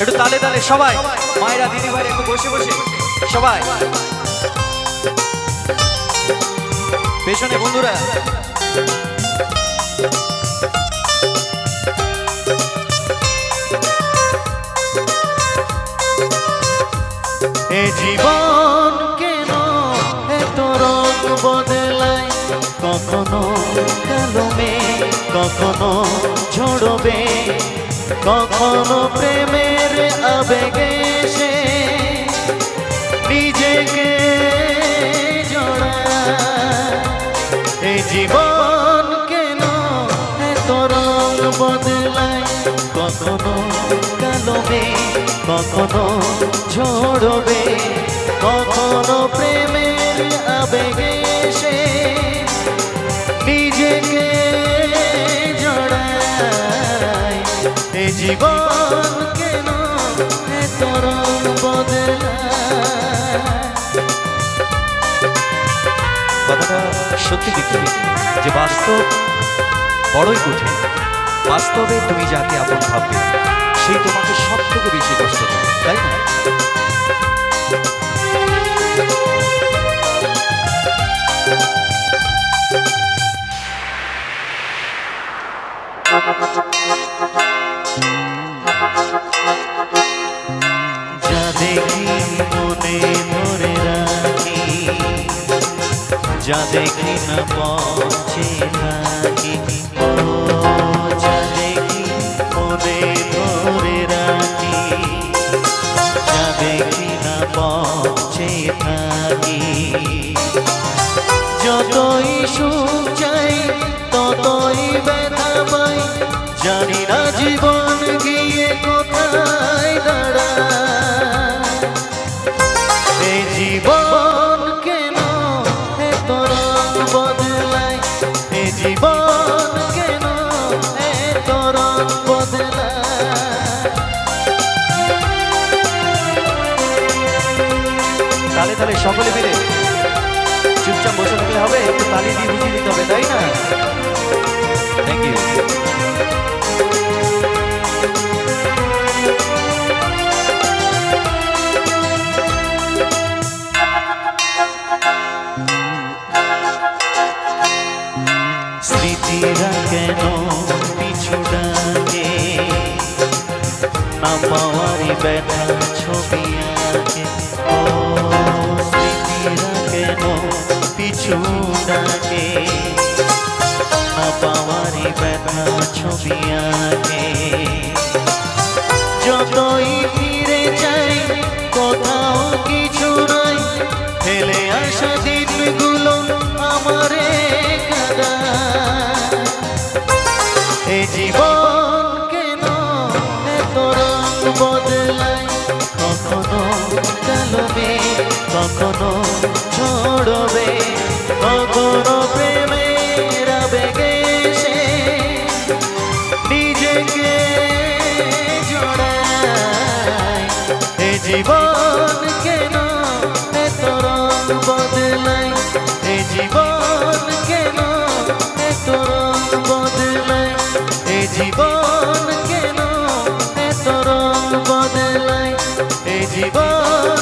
একটু তালে তালে সবাই। মায়েরা, দিদি ভাই একটু বসে বসে। সবাই। পেছনে বন্ধুরা। এ জীবন কেন এত রং বদলায়? কখনো কালমে, কখনো ঝড়বে, কখনো আবেগে সে নিজেকে জড়ায়। এ জীবন কেন এত রং বদলায়? কখনো কালবে, কখনো ঝড়বে। কখনো প্রেমের আবেগে সে নিজেকে জড়ায়। এ জীবন কথাটা সত্যি কিন্তু যে বাস্তব বড়ই কঠিন। বাস্তবে তুমি যাকে আপন ভাববে সেই তোমাকে সব থেকে বেশি কষ্ট দেবে তাই না? যা দেখি মনে যা দেখি না পৌঁছে থাকি ও যা দেখি মনে ধরে রাখি যা দেখি না পৌঁছে থাকি যতই সুখ চাই, ততই ব্যথা পাই। জানি না জীবন তালে তালে সকলে মিলে চুপচাপ বসে থাকলে হবে, একটু তালি দিয়ে বুঝিয়ে দিতে হবে, তাই না? থ্যাংক ইউ কেন না পাওয়ারি ব্যথা ছবি আঁকে ও স্মৃতিরা কেন পিছু ডাকে না পাওয়ারি ছবি আঁকে যতই ফিরে যাই, কোথাও কিছু নাই, ফেলে আসা দিনগুলো আমারে কাঁদায়। কখনো ছড়বে কখনো প্রেমের আবেগে সে নিজেকে জড়ায়। এ জীবন কেন এত রং বদলায়? এ জীবন কেন এত রং বদলায়? এ জীবন কেন এত রং বদলায়? এ জীবন